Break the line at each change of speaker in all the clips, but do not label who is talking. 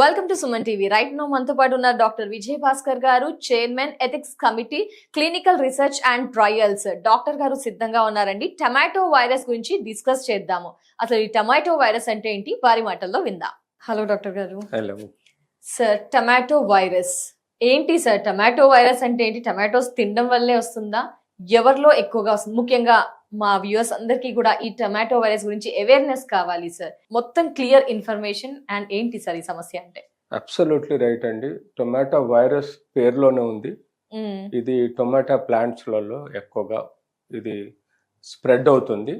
Welcome to Suman TV right now మనతో పాటు ఉన్నారు డాక్టర్ విజయ్ భాస్కర్ గారు chairman ethics committee clinical research and trials doctor గారు సిద్ధంగా ఉన్నారండి. టమాటో వైరస్ గురించి డిస్కస్ చేద్దాము. అసలు ఈ టమాటో వైరస్ అంటే ఏంటి? వారి మాటల్లో విందాం. హలో డాక్టర్ గారు.
హలో
సార్ టమాటో వైరస్ ఏంటి సార్ టమాటో వైరస్ అంటే ఏంటి? టమాటోస్ తినడం వల్లే వస్తుందా? ఎవరిలో ఎక్కువగా వస్తుంది? ముఖ్యంగా మా వ్యూవర్స్ అందరికీ కూడా ఈ టమాటో వైరస్ గురించి అవేర్నెస్ కావాలి సార్ మొత్తం క్లియర్ ఇన్ఫర్మేషన్ అండ్ ఏంటి సార్ ఈ సమస్య అంటే
అబ్సల్యూట్లీ రైట్ అండి టొమాటో వైరస్ పేరులోనే ఉంది. ఇది టొమాటో ప్లాంట్స్లలో ఎక్కువగా ఇది స్ప్రెడ్ అవుతుంది.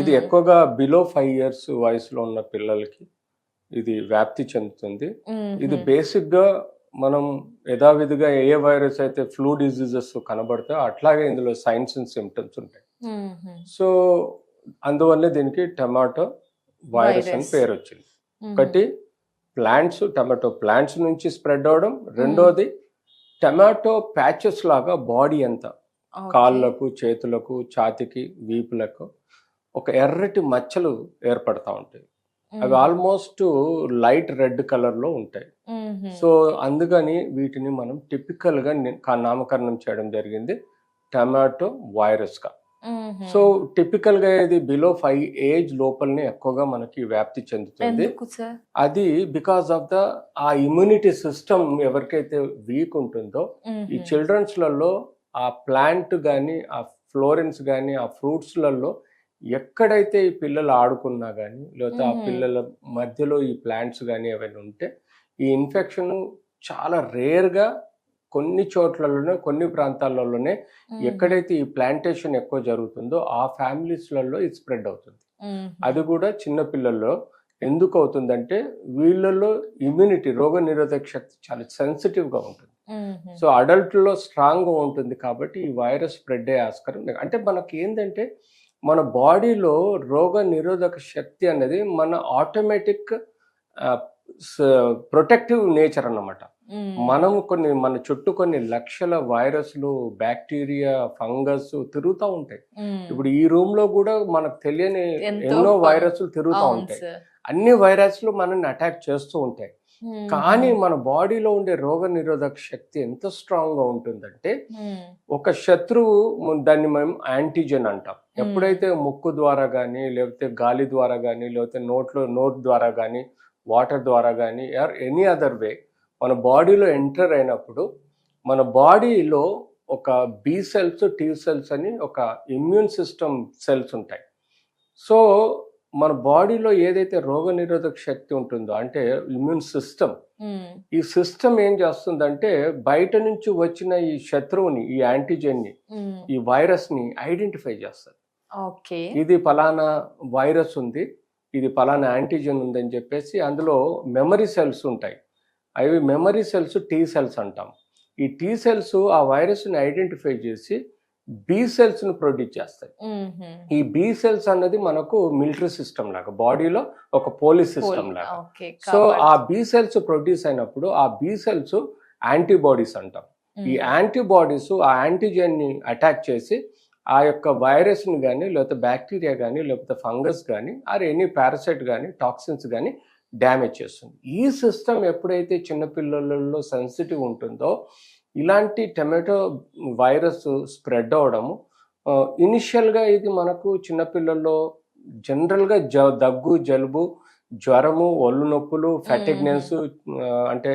ఇది ఎక్కువగా బిలో ఫైవ్ ఇయర్స్ వయసులో ఉన్న పిల్లలకి ఇది వ్యాప్తి చెందుతుంది. ఇది బేసిక్గా మనం యథావిధిగా ఏ వైరస్ అయితే ఫ్లూ డిజీజెస్ కనబడతాయో అట్లాగే ఇందులో సైన్స్ అండ్ సిమ్టమ్స్ ఉంటాయి. సో అందువల్లే దీనికి టమాటో వైరస్ అని. పేరు వచ్చింది. ఒకటి ప్లాంట్స్ టమాటో ప్లాంట్స్ నుంచి స్ప్రెడ్ అవడం రెండోది టమాటో ప్యాచెస్ లాగా బాడీ అంతా. కాళ్ళకు చేతులకు ఛాతికి వీపులకు ఒక ఎర్రటి మచ్చలు ఏర్పడతా ఉంటాయి అవి. ఆల్మోస్ట్ లైట్ రెడ్ కలర్లో ఉంటాయి. సో అందుకని వీటిని మనం టిపికల్గా ని- కా- నామకరణం చేయడం జరిగింది టమాటో వైరస్గా
మ్మ్.
సో టిపికల్గా ఇది బిలో ఫైవ్ ఏజ్ లోపలనే ఎక్కువగా మనకి వ్యాప్తి చెందుతుంది అది because of the uh immunity system ఎవరికైతే వీక్ ఉంటుందో ఈ
మ్మ్.
చిల్డ్రన్స్లలో ఆ ప్లాంట్ కానీ ఆ ఫ్లోరెన్స్ కానీ ఆ ఫ్రూట్స్లలో ఎక్కడైతే ఈ పిల్లలు ఆడుకున్నా కానీ లేకపోతే ఆ. పిల్లల మధ్యలో ఈ ప్లాంట్స్ కానీ ఏవైనా ఉంటే ఈ ఇన్ఫెక్షన్ చాలా రేర్గా కొన్ని చోట్లలోనే కొన్ని ప్రాంతాలలోనే. ఎక్కడైతే ఈ ప్లాంటేషన్ ఎక్కువ జరుగుతుందో ఆ ఫ్యామిలీస్లలో ఇది స్ప్రెడ్ అవుతుంది. అది కూడా చిన్న పిల్లల్లో ఎందుకు అవుతుందంటే వీళ్ళలో ఇమ్యూనిటీ రోగ నిరోధక శక్తి చాలా సెన్సిటివ్గా ఉంటుంది. సో అడల్ట్లో స్ట్రాంగ్గా ఉంటుంది కాబట్టి ఈ వైరస్ స్ప్రెడ్ అయ్యే ఆస్కారం. అంటే మనకి ఏంటంటే మన బాడీలో రోగ నిరోధక శక్తి అనేది మన ఆటోమేటిక్ ప్రొటెక్టివ్ నేచర్ అన్నమాట. మనం కొన్ని మన చుట్టూ కొన్ని లక్షల వైరస్లు బ్యాక్టీరియా ఫంగస్ తిరుగుతూ ఉంటాయి. ఇప్పుడు ఈ రూమ్లో కూడా మనకు తెలియని ఎన్నో వైరస్లు తిరుగుతూ ఉంటాయి. అన్ని వైరస్లు మనల్ని అటాక్ చేస్తూ ఉంటాయి. కానీ మన బాడీలో ఉండే రోగ నిరోధక శక్తి ఎంత స్ట్రాంగ్గా ఉంటుందంటే. ఒక శత్రువు దాన్ని మేము యాంటీజెన్ అంటాం. ఎప్పుడైతే ముక్కు ద్వారా కానీ లేకపోతే గాలి ద్వారా కానీ లేకపోతే నోట్లో నోట్ ద్వారా కానీ వాటర్ ద్వారా కానీ ఆర్ ఎనీ అదర్ వే మన బాడీలో ఎంటర్ అయినప్పుడు మన బాడీలో ఒక బి సెల్స్ టీ సెల్స్ అని ఒక ఇమ్యూన్ సిస్టమ్ సెల్స్ ఉంటాయి సో మన బాడీలో ఏదైతే రోగ నిరోధక శక్తి ఉంటుందో అంటే ఇమ్యూన్ సిస్టమ్
మ్మ్.
ఈ సిస్టమ్ ఏం చేస్తుందంటే బయట నుంచి వచ్చిన ఈ శత్రువుని ఈ యాంటీజెన్ని
మ్మ్.
ఈ వైరస్ని ఐడెంటిఫై చేస్తుంది ఇది పలానా వైరస్ ఉంది ఇది పలానా యాంటీజెన్ ఉందని చెప్పేసి అందులో మెమరీ సెల్స్ ఉంటాయి అవి మెమరీ సెల్స్ టీ సెల్స్ అంటాం ఈ టీ సెల్స్ ఆ వైరస్ని ఐడెంటిఫై చేసి బి సెల్స్ను ప్రొడ్యూస్ చేస్తాయి. ఈ బి సెల్స్ అన్నది మనకు మిలిటరీ సిస్టమ్ లాగా బాడీలో ఒక పోలీస్ సిస్టమ్. లాగా సో ఆ బి సెల్స్ ప్రొడ్యూస్ అయినప్పుడు ఆ బి సెల్స్ యాంటీబాడీస్ అంటాం ఈ. యాంటీబాడీస్ ఆ యాంటీజెన్ని అటాక్ చేసి ఆ యొక్క వైరస్ని కానీ లేకపోతే బ్యాక్టీరియా కానీ లేకపోతే ఫంగస్ కానీ ఆర్ ఎనీ పారాసైట్ కానీ టాక్సిన్స్ కానీ డ్యామేజ్ చేస్తుంది. ఈ సిస్టమ్ ఎప్పుడైతే చిన్నపిల్లలలో సెన్సిటివ్ ఉంటుందో ఇలాంటి టమాటో వైరస్ స్ప్రెడ్ అవడము ఇనిషియల్గా ఇది మనకు చిన్నపిల్లల్లో జనరల్గా జ దగ్గు జలుబు జ్వరము ఒళ్ళు నొప్పులు ఫెటిగ్నెన్స్ అంటే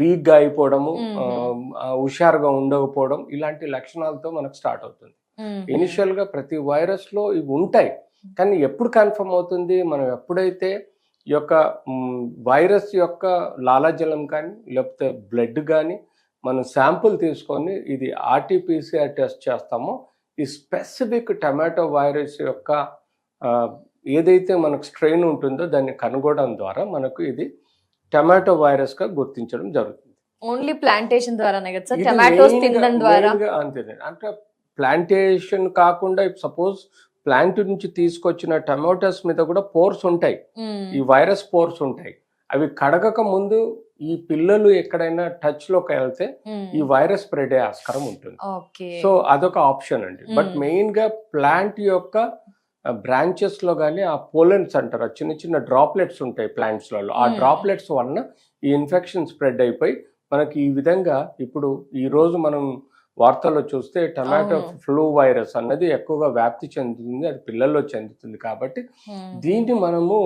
వీక్గా అయిపోవడము హుషారుగా ఉండకపోవడం ఇలాంటి లక్షణాలతో మనకు స్టార్ట్ అవుతుంది.
మ్మ్.
ఇనిషియల్గా ప్రతి వైరస్లో ఇవి ఉంటాయి. కానీ ఎప్పుడు కన్ఫర్మ్ అవుతుంది? మనం ఎప్పుడైతే యొక్క వైరస్ యొక్క లాలాజలం కానీ లేకపోతే బ్లడ్ కానీ మనం శాంపుల్ తీసుకొని ఇది ఆర్టీపీసీఆర్ టెస్ట్ చేస్తామో ఈ స్పెసిఫిక్ టమాటో వైరస్ యొక్క ఏదైతే మనకు స్ట్రెయిన్ ఉంటుందో దాన్ని కనుగొనడం ద్వారా మనకు ఇది టమాటో వైరస్గా గుర్తించడం జరుగుతుంది.
ఓన్లీ ప్లాంటేషన్ ద్వారానే కదా సార్?
ఇది
టమాటోస్
main గా-
తినడం ద్వారా.
అంతేనే అంటే ప్లాంటేషన్ కాకుండా సపోజ్ ప్లాంట్ నుంచి తీసుకొచ్చిన టమాటోస్ మీద కూడా పోర్స్ ఉంటాయి. ఈ వైరస్ పోర్స్ ఉంటాయి అవి కడగక ముందు ఈ పిల్లలు ఎక్కడైనా టచ్లోకి వెళ్తే. ఈ వైరస్ స్ప్రెడ్ అయ్యే ఆస్కారం ఉంటుంది సో అదొక ఆప్షన్ అండి బట్. మెయిన్గా ప్లాంట్ యొక్క బ్రాంచెస్లో కానీ ఆ పోలెన్స్ అంటారు ఆ చిన్న చిన్న డ్రాప్లెట్స్ ఉంటాయి ప్లాంట్స్లలో ఆ. డ్రాప్లెట్స్ వలన ఈ ఇన్ఫెక్షన్ స్ప్రెడ్ అయిపోయి మనకి ఈ విధంగా ఇప్పుడు ఈ రోజు మనం వార్తల్లో చూస్తే టమాటో. ఫ్లూ వైరస్ అన్నది ఎక్కువగా వ్యాప్తి చెందుతుంది అది పిల్లల్లో చెందుతుంది కాబట్టి దీన్ని మనము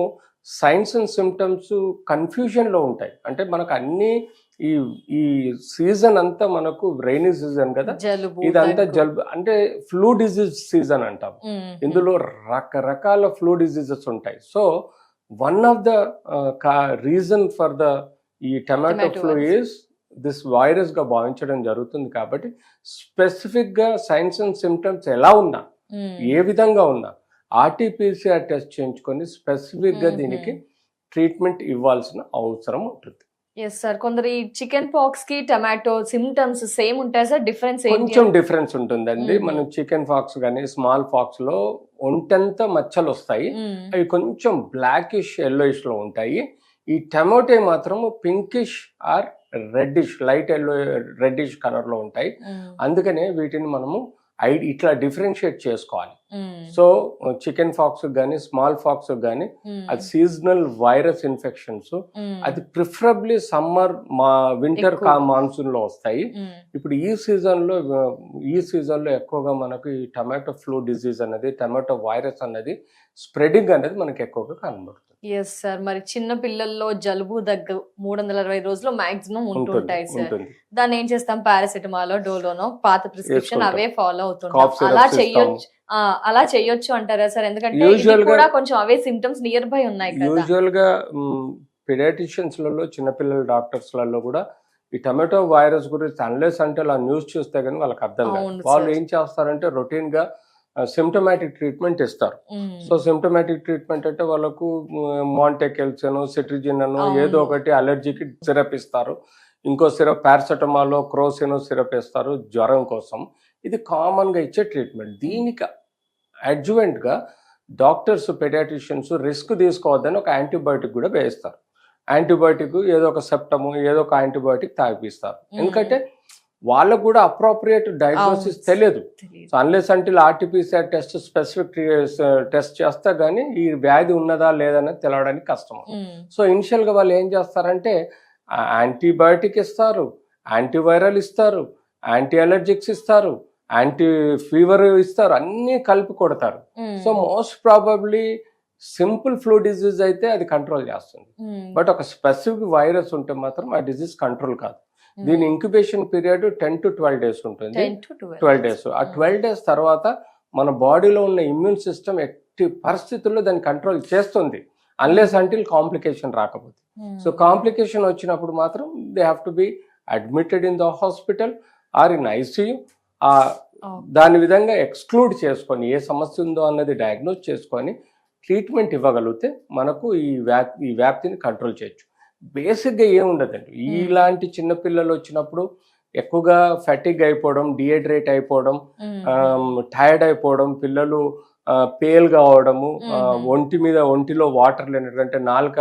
సైన్స్ అండ్ సిమ్టమ్స్ కన్ఫ్యూజన్లో ఉంటాయి అంటే మనకు అన్ని ఈ ఈ సీజన్ అంతా మనకు రైనీ సీజన్ కదా ఇదంతా. జలుబు అంటే ఫ్లూ డిజీజ్ సీజన్ అంటాం. ఇందులో రకరకాల ఫ్లూ డిజీజెస్ ఉంటాయి so one of the reason for the ఈ టమాటో ఫ్లూ
virus.
దిస్ వైరస్గా భావించడం జరుగుతుంది కాబట్టి స్పెసిఫిక్గా సైన్స్ అండ్ సిమ్టమ్స్ ఎలా ఉన్నా
మ్మ్.
ఏ విధంగా ఉన్నా ఆర్టీపీసీఆర్ టెస్ట్ చేయించుకొని స్పెసిఫిక్గా
మ్మ్.
దీనికి ట్రీట్మెంట్ ఇవ్వాల్సిన అవసరం ఉంటుంది
ఎస్ సార్ కొందరు ఈ చికెన్ పాక్స్కి టమాటో సిమ్టమ్స్ సేమ్ ఉంటాయి సార్ డిఫరెన్స్
కొంచెం డిఫరెన్స్ ఉంటుందండి. మనం చికెన్ ఫాక్స్ కానీ స్మాల్ ఫాక్స్లో ఒంటంతా మచ్చలు వస్తాయి. అవి కొంచెం బ్లాకిష్ ఎల్లోయిష్లో ఉంటాయి ఈ టమాటో మాత్రం pinkish or reddish light yellow reddish కలర్లో ఉంటాయి. అందుకనే వీటిని మనము ఐ ఇట్లా డిఫరెన్షియేట్ చేసుకోవాలి. సో చికెన్ ఫాక్స్ కానీ స్మాల్ ఫాక్స్ కానీ. అది సీజనల్ వైరస్ ఇన్ఫెక్షన్స్. అది ప్రిఫరబ్లీ సమ్మర్ మా వింటర్. మాన్సూన్లో వస్తాయి.
మ్మ్.
ఇప్పుడు ఈ సీజన్లో ఈ సీజన్లో ఎక్కువగా మనకు ఈ టమాటో ఫ్లూ డిసీజ్ అనేది టమాటో వైరస్ అనేది స్ప్రెడింగ్ అనేది మనకి ఎక్కువగా కనబడుతుంది.
ఎస్ సార్ మరి చిన్న పిల్లల్లో జలుబు దగ్గు మూడు వందల అరవై రోజులు మాక్సిమం ఉంటుంటాయి సార్ దాన్ని ఏం చేస్తాం? పారాసిటమాల్ డోలోనో పాత ప్రిస్క్రిప్షన్. అవే ఫాలో
కాఫ్
అవుతుంటాం
సిరప్
అలా చెయ్యొచ్చు అలా చెయ్యొచ్చు అంటారా సార్? ఎందుకంటే
గా-
కూడా కొంచెం అవే సిమ్టమ్స్ నియర్ బై ఉన్నాయి
యూజువల్గా పిడాటిషియన్స్లలో చిన్నపిల్లల డాక్టర్స్లలో కూడా ఈ టమాటో వైరస్ గురించి అన్లెస్ అంటే ఆ న్యూస్ చూస్తే కానీ వాళ్ళకి అర్థం కాదు. వాళ్ళు. ఏం చేస్తారంటే రొటీన్గా సిమ్టమాటిక్ ట్రీట్మెంట్ ఇస్తారు. సో సిమ్టమాటిక్ ట్రీట్మెంట్ అంటే వాళ్ళకు మాంటెకెల్సన్ సిట్రిజిన్. ఏదో ఒకటి అలర్జీకి సిరప్ ఇస్తారు. ఇంకో సిరప్ పారాసెటమాల్ క్రోసిన్ సిరప్ ఇస్తారు జ్వరం కోసం. ఇది కామన్గా ఇచ్చే ట్రీట్మెంట్ దీనికి adjuvant గా డాక్టర్స్ పెడాట్రిషియన్స్ రిస్క్ తీసుకోవద్దని ఒక యాంటీబయాటిక్ కూడా వేస్తారు యాంటీబయాటిక్ ఏదో ఒక సెప్టము ఏదో ఒక యాంటీబయాటిక్ తాగిపిస్తారు. ఎందుకంటే వాళ్ళకు కూడా అప్రోప్రియేట్ డయాగ్నోసిస్. తెలియదు. సో అన్లెస్ అంటే ఆర్టీపీసీఆర్ టెస్ట్ స్పెసిఫిక్ టెస్ట్ చేస్తే కానీ ఈ వ్యాధి ఉన్నదా లేదనేది తెలవడానికి కష్టం. సో ఇనిషియల్గా వాళ్ళు ఏం చేస్తారంటే యాంటీబయాటిక్ ఇస్తారు యాంటీవైరల్ ఇస్తారు యాంటీ అలర్జిక్స్ ఇస్తారు యాంటీ ఫీవర్ ఇస్తారు అన్నీ కలిపి కొడతారు. So most probably simple flu disease అయితే అది కంట్రోల్ చేస్తుంది. బట్ ఒక స్పెసిఫిక్ వైరస్ ఉంటే మాత్రం ఆ డిజీజ్ కంట్రోల్ కాదు. దీని incubation period ten to twelve days ఉంటుంది
10 to 12.
ట్వెల్వ్ డేస్ ఆ. ట్వెల్వ్ డేస్ తర్వాత మన బాడీలో ఉన్న ఇమ్యూన్ సిస్టమ్ ఎట్టి పరిస్థితుల్లో దాన్ని కంట్రోల్ చేస్తుంది అన్లెస్ అంటిల్ కాంప్లికేషన్ రాకపోతే. సో కాంప్లికేషన్ వచ్చినప్పుడు మాత్రం they have to be admitted in the hospital or in ICU
Okay.
దాని విధంగా ఎక్స్క్లూడ్ చేసుకొని ఏ సమస్య ఉందో అన్నది డయాగ్నోస్ చేసుకొని ట్రీట్మెంట్ ఇవ్వగలిగితే మనకు ఈ వ్యాప్ ఈ వ్యాప్తిని కంట్రోల్ చేయొచ్చు బేసిక్గా ఏముండదండి ఇలాంటి చిన్నపిల్లలు వచ్చినప్పుడు ఎక్కువగా ఫెటిక్ అయిపోవడం డిహైడ్రేట్ అయిపోవడం. టైర్డ్ అయిపోవడం పిల్లలు పేల్ కావడము ఆ,
మ్మ్.
ఒంటి మీద ఒంటిలో వాటర్ లేనటువంటి నాలుక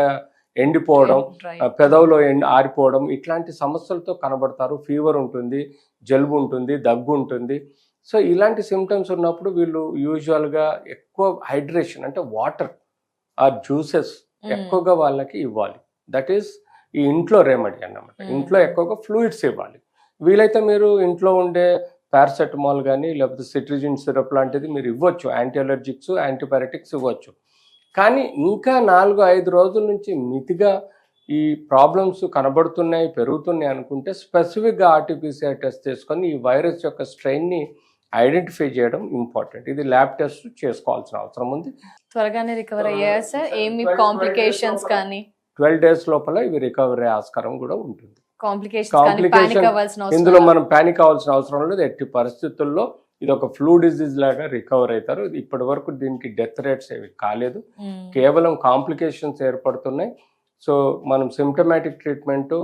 ఎండిపోవడం పెదవులో ఎండి ఆరిపోవడం ఇట్లాంటి సమస్యలతో కనబడతారు. ఫీవర్ ఉంటుంది జలుబు ఉంటుంది దగ్గు ఉంటుంది. సో ఇలాంటి సిమ్టమ్స్ ఉన్నప్పుడు వీళ్ళు యూజువల్గా ఎక్కువ హైడ్రేషన్ అంటే వాటర్ ఆ జ్యూసెస్
మ్మ్.
ఎక్కువగా వాళ్ళకి ఇవ్వాలి. దట్ ఈస్ ఈ ఇంట్లో రెమెడీ అన్నమాట.
మ్మ్.
ఇంట్లో ఎక్కువగా ఫ్లూయిడ్స్ ఇవ్వాలి. వీలైతే మీరు ఇంట్లో ఉండే పారాసెటమాల్ కానీ లేకపోతే సిట్రిజిన్ సిరప్ లాంటిది మీరు ఇవ్వచ్చు. యాంటీ అలర్జిక్స్ యాంటీబయాటిక్స్ ఇవ్వచ్చు. కానీ ఇంకా నాలుగు ఐదు రోజుల నుంచి మితిగా ఈ ప్రాబ్లమ్స్ కనబడుతున్నాయి పెరుగుతున్నాయి అనుకుంటే స్పెసిఫిక్గా ఆర్టీపీసీఆర్ టెస్ట్ చేసుకొని ఈ వైరస్ యొక్క స్ట్రెయిన్ని ఐడెంటిఫై చేయడం ఇంపార్టెంట్. ఇది ల్యాబ్ టెస్ట్ చేసుకోవాల్సిన అవసరం ఉంది.
త్వరగానే రికవర్ అయ్యాయా సార్? ఏమి
12
కాంప్లికేషన్స్ కానీ?
ట్వెల్వ్ డేస్ లోపల ఇవి రికవరీ ఆస్కారం కూడా ఉంటుంది.
అవ్వాల్సిన
ఇందులో మనం పానిక్ అవ్వాల్సిన అవసరం లేదు. ఎట్టి పరిస్థితుల్లో ఇది ఒక ఫ్లూ డిజీజ్ లాగా రికవర్ అవుతారు ఇప్పటి వరకు దీనికి డెత్ రేట్స్ ఏవి కాలేదు. కేవలం కాంప్లికేషన్స్ ఏర్పడుతున్నాయి సో మనం సిమ్టమాటిక్ ట్రీట్మెంట్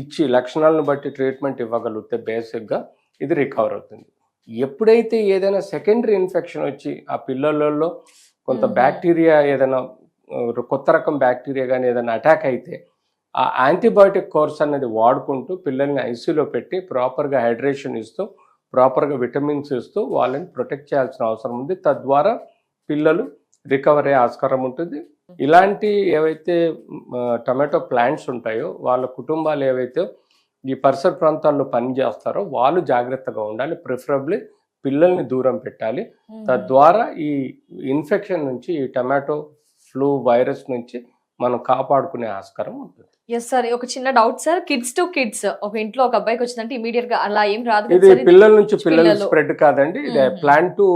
ఇచ్చి లక్షణాలను బట్టి ట్రీట్మెంట్ ఇవ్వగలిగితే బేసిక్గా ఇది రికవర్ అవుతుంది ఎప్పుడైతే ఏదైనా సెకండరీ ఇన్ఫెక్షన్ వచ్చి ఆ పిల్లలలో కొంత. బ్యాక్టీరియా ఏదైనా కొత్త రకం బ్యాక్టీరియా కానీ ఏదైనా అటాక్ అయితే ఆ యాంటీబయాటిక్ కోర్స్ అనేది వాడుకుంటూ పిల్లల్ని ఐసీలో పెట్టి ప్రాపర్గా హైడ్రేషన్ ఇస్తూ ప్రాపర్గా విటమిన్స్ ఇస్తూ వాళ్ళని ప్రొటెక్ట్ చేయాల్సిన అవసరం ఉంది. తద్వారా పిల్లలు రికవర్ అయ్యే ఆస్కారం ఉంటుంది. ఇలాంటి ఏవైతే టమాటో ప్లాంట్స్ ఉంటాయో వాళ్ళ కుటుంబాలు ఏవైతే ఈ పరిసర ప్రాంతాల్లో పని చేస్తారో వాళ్ళు జాగ్రత్తగా ఉండాలి. ప్రిఫరబ్లీ పిల్లల్ని దూరం పెట్టాలి. తద్వారా ఈ ఇన్ఫెక్షన్ నుంచి ఈ టమాటో ఫ్లూ వైరస్ నుంచి మనం కాపాడుకునే ఆస్కారం ఉంటుంది
ఎస్ సార్ ఒక చిన్న doubt sir kids to kids ఒక ఇంట్లో ఒక అబ్బాయికి వచ్చిందంటే ఇమీడియట్గా అలా ఏం రాదు
ఇది? పిల్లల నుంచి పిల్లలు. స్ప్రెడ్ కాదండి ఇది. ప్లాంట్ టు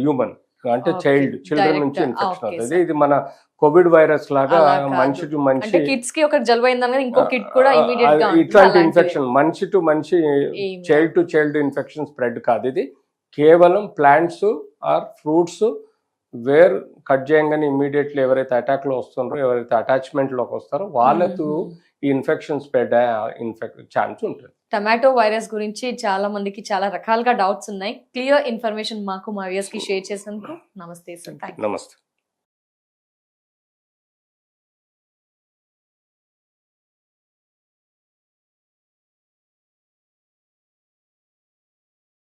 హ్యూమన్ అంటే. Child children. నుంచి ఇన్ఫెక్షన్ అవుతుంది. ఇది మన కోవిడ్ వైరస్ లాగా. మనిషి టు మనిషి
కిడ్స్కి ఒక ఇంకో కిడ్ కూడా ఇమీడియట్గా.
ఇట్లాంటి. ఇన్ఫెక్షన్ మనిషి టు మనిషి child to child infection spread కాదు ఇది కేవలం plants or fruits where cut చేయగానే ఇమీడియట్లీ ఎవరైతే అటాక్లో వస్తున్నారో ఎవరైతే అటాచ్మెంట్లోకి వస్తారో వాళ్ళతో
మ్మ్.
ఈ ఇన్ఫెక్షన్ స్ప్రెడ్ ఇన్ఫెక్ట్ ఛాన్స్ ఉంటుంది.
టమాటో వైరస్ గురించి చాలా మందికి చాలా రకాలుగా డౌట్స్ ఉన్నాయి. క్లియర్ ఇన్ఫర్మేషన్ మాకు మా వ్యూయర్స్కి షేర్ చేసినందుకు నమస్తే సార్.
నమస్తే.